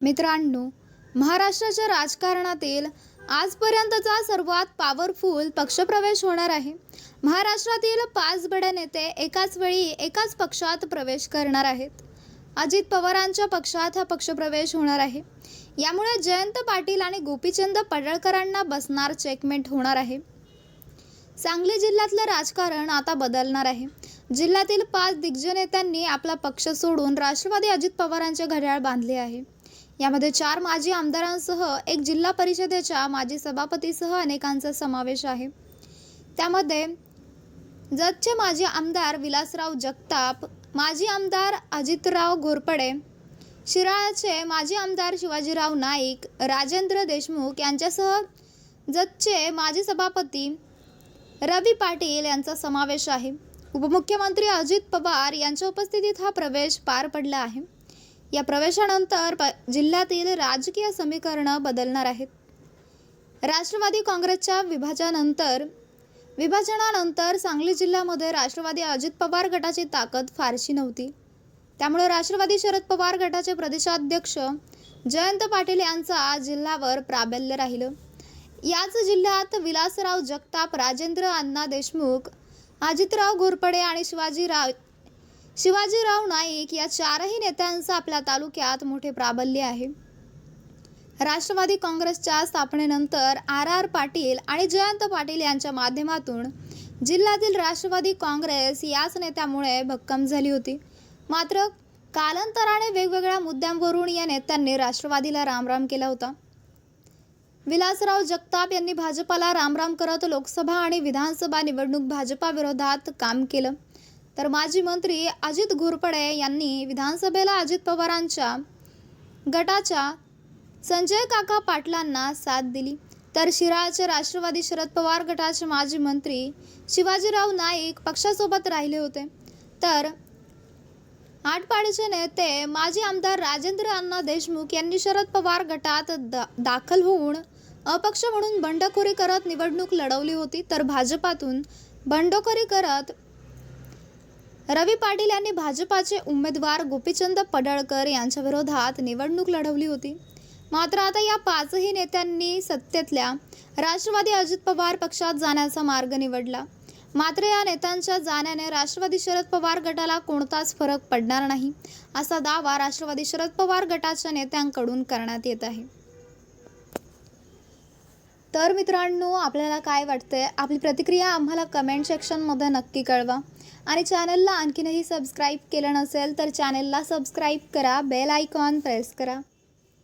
मित्रांनो महाराष्ट्राच्या राजकारणातील आजपर्यंतचा सर्वात पॉवरफुल पक्षप्रवेश होणार आहे. महाराष्ट्रातील पाच बडे नेते एकाच वेळी एकाच पक्षात प्रवेश करणार आहेत. अजित पवारांच्या पक्षात हा पक्षप्रवेश होणार आहे. यामुळे जयंत पाटील आणि गोपीचंद पडळकरांना बसणार चेकमेंट होणार आहे. सांगली जिल्ह्यातलं राजकारण आता बदलणार आहे. जिल्ह्यातील पाच दिग्गज नेत्यांनी आपला पक्ष सोडून राष्ट्रवादी अजित पवारांचे घड्याळ बांधले आहे. यामध्ये चार माजी आमदारांसह एक जिल्हा परिषदेच्या माजी सभापतीसह अनेकांचा समावेश आहे. त्यामध्ये जतचे माजी आमदार विलासराव जगताप माजी आमदार अजितराव घोरपडे शिराळाचे माजी आमदार शिवाजीराव नाईक राजेंद्र देशमुख यांच्यासह जतचे माजी सभापती रवी पाटील यांचा समावेश आहे. उपमुख्यमंत्री अजित पवार यांच्या उपस्थितीत हा प्रवेश पार पडला आहे. या प्रवेशानंतर प जिल्ह्यातील राजकीय समीकरणं बदलणार आहेत. राष्ट्रवादी काँग्रेसच्या विभाजनानंतर विभाजनानंतर सांगली जिल्ह्यामध्ये राष्ट्रवादी अजित पवार गटाची ताकद फारशी नव्हती. त्यामुळे राष्ट्रवादी शरद पवार गटाचे प्रदेशाध्यक्ष जयंत पाटील यांचा जिल्ह्यावर प्राबल्य राहिलं. याच जिल्ह्यात विलासराव जगताप राजेंद्र अण्णा देशमुख अजितराव घोरपडे आणि शिवाजीराव शिवाजीराव नाईक या चारही नेत्यांचं आपल्या तालुक्यात मोठे प्राबल्य आहे. राष्ट्रवादी काँग्रेसच्या स्थापनेनंतर आर आर पाटील आणि जयंत पाटील यांच्या माध्यमातून जिल्ह्यातील राष्ट्रवादी काँग्रेस याच नेत्यामुळे भक्कम झाली होती. मात्र कालांतराने वेगवेगळ्या मुद्द्यांवरून या नेत्यांनी राष्ट्रवादीला रामराम केला होता. विलासराव जगताप यांनी भाजपाला रामराम करत लोकसभा आणि विधानसभा निवडणूक भाजपाविरोधात काम केलं. तर माजी मंत्री अजित घोरपडे यांनी विधानसभेला अजित पवारांच्या गटाच्या संजय काका पाटलांना साथ दिली. तर शिराळचे राष्ट्रवादी शरद पवार गटाचे माजी मंत्री शिवाजीराव नाईक पक्षासोबत राहिले होते. तर आटपाडीचे नेते माजी आमदार राजेंद्र अण्णा देशमुख यांनी शरद पवार गटात दा दाखल होऊन अपक्ष म्हणून बंडखोरी करत निवडणूक लढवली होती. तर भाजपातून बंडखोरी करत रवी पाटील यांनी भाजपाचे उमेदवार गोपीचंद पडळकर यांच्या विरोधात निवडणूक लढवली होती. मात्र आता या पाचही नेत्यांनी सत्तेतल्या राष्ट्रवादी अजित पवार पक्षात जाण्याचा मार्ग निवडला. मात्र या नेत्यांच्या जाण्याने राष्ट्रवादी शरद पवार गटाला कोणताच फरक पडणार नाही असा दावा राष्ट्रवादी शरद पवार गटाच्या नेत्यांकडून करण्यात येत आहे. तर मित्रांनो आपल्याला काय वाटतंय? आपली प्रतिक्रिया आम्हाला कमेंट सेक्शनमध्ये नक्की कळवा. आणि चॅनलला आणखीनही सबस्क्राईब केलं नसेल तर चॅनलला सबस्क्राईब करा बेल आयकॉन प्रेस करा.